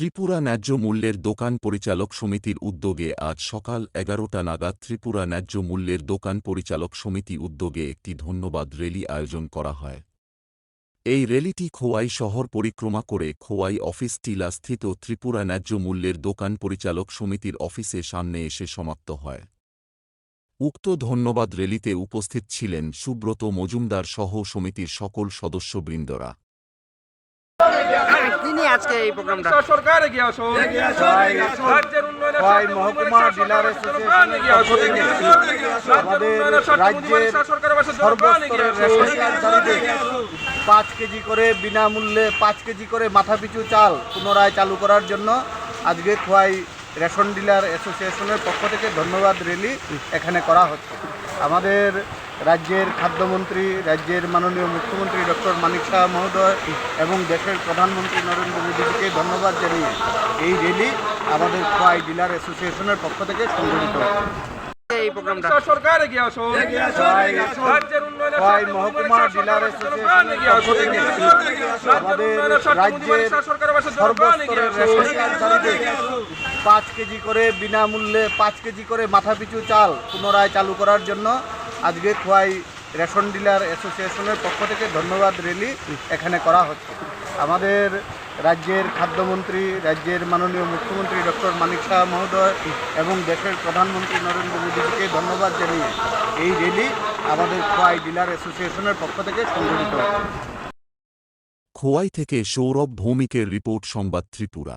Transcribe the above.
ত্রিপুরা ন্যায্য মূল্যের দোকান পরিচালক সমিতির উদ্যোগে আজ সকাল এগারোটা নাগাদ ত্রিপুরা ন্যায্য মূল্যের দোকান পরিচালক সমিতি উদ্যোগে একটি ধন্যবাদ র্যালি আয়োজন করা হয়। এই র্যালিটি খোয়াই শহর পরিক্রমা করে খোয়াই অফিস টিলা স্থিত ত্রিপুরা ন্যায্য মূল্যের দোকান পরিচালক সমিতির অফিসে সামনে এসে সমাপ্ত হয়। উক্ত ধন্যবাদ র্যালিতে উপস্থিত ছিলেন সুব্রত মজুমদার সহ সমিতির সকল সদস্যবৃন্দরা। তিনি আজকে এই প্রোগ্রামটা। সরকার এগিয়ে আসো। রাজ্যের উন্নয়নে খোয়াই মহকুমা ডিলার অ্যাসোসিয়েশনের পক্ষ থেকে আমাদের রাজ্যের সর্বস্তরের পাঁচ কেজি করে বিনামূল্যে পাঁচ কেজি করে মাথাপিছু চাল পুনরায় চালু করার জন্য আজকে খোয়াই রেশন ডিলার অ্যাসোসিয়েশনের পক্ষ থেকে ধন্যবাদ র্যালি এখানে করা হচ্ছে। আমাদের রাজ্যের খাদ্যমন্ত্রী রাজ্যের মাননীয় মুখ্যমন্ত্রী ডক্টর মানিক শাহ মহোদয় এবং দেশের প্রধানমন্ত্রী নরেন্দ্র মোদীজিকে ধন্যবাদ জানিয়ে এই র্যালি আমাদের খোয়াই ডিলার অ্যাসোসিয়েশনের পক্ষ থেকে সংগঠিত এই প্রোগ্রামটা। সরকার এগিয়ে আসো রাজ্যের উন্নয়নে মহকুমা ডিলার আমাদের রাজ্যের সর্বস্তরের পাঁচ কেজি করে বিনামূল্যে পাঁচ কেজি করে মাথাপিছু চাল পুনরায় চালু করার জন্য আজকে খোয়াই রেশন ডিলার অ্যাসোসিয়েশনের পক্ষ থেকে ধন্যবাদ র্যালি এখানে করা হচ্ছে। আমাদের রাজ্যের খাদ্যমন্ত্রী, রাজ্যের মাননীয় মুখ্যমন্ত্রী ডক্টর মানিক শাহ মহোদয় এবং দেশের প্রধানমন্ত্রী নরেন্দ্র মোদীজিকে ধন্যবাদ জানিয়ে এই র্যালি আমাদের খোয়াই ডিলার অ্যাসোসিয়েশনের পক্ষ থেকে সংগঠিত হচ্ছে। খোয়াই থেকে সৌরভ ভৌমিকের রিপোর্ট সংবাদ ত্রিপুরা।